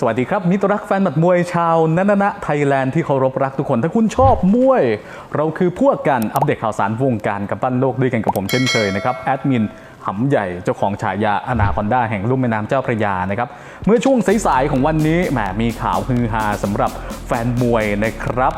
สวัสดีครับมิตรรักแฟนหมัดมวยชาวนันนะไทยแลนด์ที่เคารพรักทุกคน ถ้าคุณชอบมวย เราคือพวกกันอัปเดตข่าวสารวงการกับปั้นโลกด้วยกันกับผมเช่นเคยนะครับแอดมินหำใหญ่เจ้าของฉายาอนาคอนดาแห่งลุ่มแม่น้ำเจ้าพระยานะครับเมื่อช่วงสายๆของวันนี้แหมมีข่าวฮือฮาสำหรับแฟนมวยนะครับ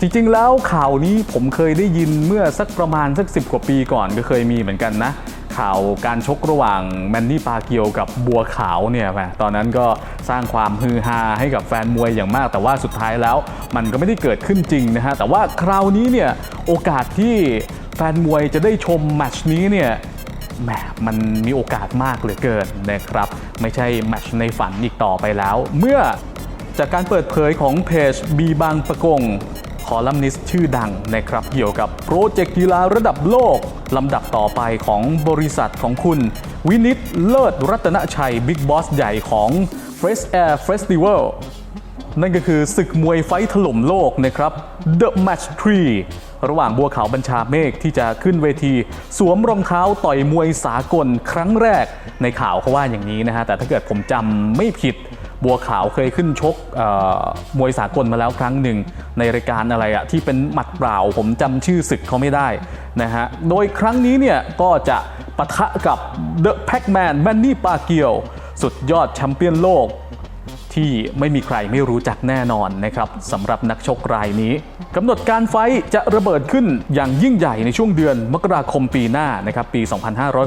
จริงๆ แล้วข่าวนี้ผมเคยได้ยินเมื่อสักประมาณสักสิกว่าปีก่อนก็เคยมีเหมือนกันนะ ข่าวการชกระหว่างแมนนี่ปาเกียวกับบัวขาวเนี่ยตอนนั้นก็สร้างความฮือฮาให้กับแฟนมวยอย่างมาก แต่ว่าสุดท้ายแล้วมันก็ไม่ได้เกิดขึ้นจริงนะฮะแต่ว่าคราวนี้เนี่ยโอกาสที่แฟนมวยจะได้ชมแมตชนี้เนี่ยแหมมันมีโอกาสมากเหลือเกินนะครับ ไม่ใช่แมตชในฝันอีกต่อไปแล้ว เมื่อจากการเปิดเผยของเพจบีบางประกง คอลัมนิสต์ชื่อดังนะครับ เกี่ยวกับโปรเจกต์กีฬาระดับโลก ลำดับต่อไปของบริษัทของคุณ วินิตเลิศรัตนชัยบิ๊กบอสใหญ่ของ Fresh Air Festival นั่นก็คือศึกมวยไฟถล่มโลกนะครับ The Match 3 ระหว่างบัวขาวบัญชาเมฆที่จะขึ้นเวที สวมรองเท้าต่อยมวยสากลครั้งแรกในข่าวเขาว่าอย่างนี้นะฮะ แต่ถ้าเกิดผมจำไม่ผิด บัวขาวเคยขึ้นชกมวยสากลมาแล้วครั้งหนึ่ง ในรายการอะไรอะที่เป็นหมัดเปล่าผมจำชื่อศึกเขาไม่ได้นะฮะโดยครั้งนี้เนี่ยก็จะปะทะกับเดอะแพ็กแมนแมนนี่ปาเกียว สุดยอดแชมเปี้ยนโลก ที่ไม่มีใครไม่รู้จักแน่นอนนะครับสำหรับนักชกรายนี้กำหนดการไฟจะระเบิดขึ้นอย่างยิ่งใหญ่ในช่วงเดือนมกราคมปีหน้านะครับปี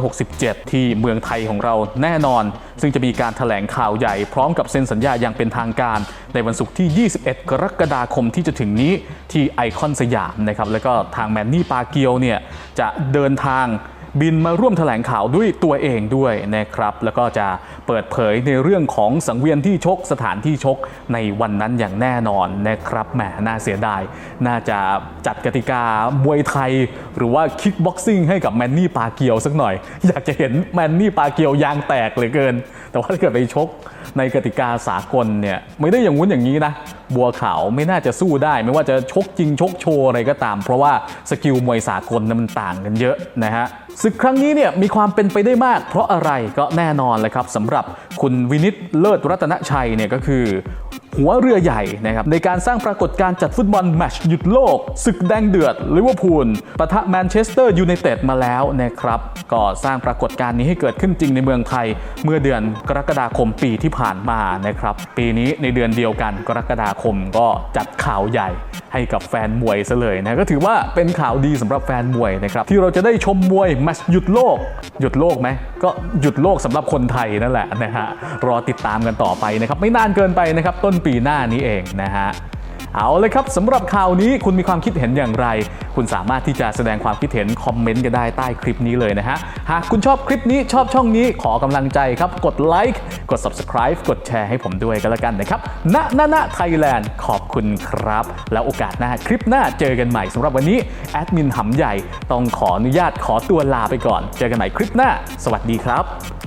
2567 ที่เมืองไทยของเราแน่นอน ซึ่งจะมีการถแถลงข่าวใหญ่พร้อมกับเซ็นสัญญาอย่างเป็นทางการ ในวันศุกร์ที่ 21 กรกฎาคมที่จะถึงนี้ที่ไอคอนสยามนะครับแล้วก็ทางแมนนี่ปาเกียวเนี่ยจะเดินทางบินมาร่วมแถลงข่าวด้วยตัวเองด้วยนะครับ แล้วก็จะ เปิดเผยในเรื่องของสังเวียนที่ชกสถานที่ชกในวันนั้นอย่างแน่นอนนะครับแหมน่าเสียดาย น่าจะจัดกติกามวยไทย หรือว่าคิกบ็อกซิ่งให้กับแมนนี่ปาเกียวสักหน่อย อยากจะเห็นแมนนี่ปาเกียวยางแตกเหลือเกิน แต่ว่าถ้าเกิดไปชกในกติกาสากลเนี่ยไม่ได้อย่างงู้นอย่างนี้นะ บัวขาวไม่น่าจะสู้ได้ ไม่ว่าจะชกจริงชกโชว์อะไรก็ตาม เพราะว่าสกิลมวยสากลนั้นมันต่างกันเยอะนะฮะศึกครั้งนี้เนี่ยมีความเป็นไปได้มาก เพราะอะไรก็แน่นอนเลยครับสำหรับ คุณวินิตเลิศรัตนชัยเนี่ยก็คือหัวเรือใหญ่นะครับในการสร้างปรากฏการณ์จัดฟุตบอลแมตช์หยุดโลก ศึกแดงเดือดลิเวอร์พูลปะทะแมนเชสเตอร์ยูไนเต็ดมาแล้วนะครับก็สร้างปรากฏการณ์นี้ให้เกิดขึ้นจริงในเมืองไทย เมื่อเดือนกรกฎาคมปีที่ผ่านมานะครับปีนี้ในเดือนเดียวกันกรกฎาคมก็จัดข่าวใหญ่ให้กับแฟนมวยซะเลยนะก็ถือว่าเป็นข่าวดีสำหรับแฟนมวยนะครับที่เราจะได้ชมมวยแมตช์หยุดโลก หยุดโลกไหมก็หยุดโลกสำหรับคนไทยนั่นแหละนะฮะรอติดตามกันต่อไปนะครับ ไม่นานเกินไปนะครับ ต้นปีหน้านี้เองนะฮะเอาเลยครับสำหรับข่าวนี้คุณมีความคิดเห็นอย่างไร คุณสามารถที่จะแสดงความคิดเห็นคอมเมนต์กันได้ใต้คลิปนี้เลยนะฮะ หากคุณชอบคลิปนี้ชอบช่องนี้ขอกำลังใจครับ กดไลค์กด subscribe กดแชร์ให้ผมด้วยกันแล้วกันนะครับณณณไทยแลนด์ขอบคุณครับ แล้วโอกาสหน้าคลิปหน้าเจอกันใหม่สำหรับวันนี้แอดมินหำใหญ่ต้องขออนุญาตขอตัวลาไปก่อน เจอกันใหม่คลิปหน้า สวัสดีครับ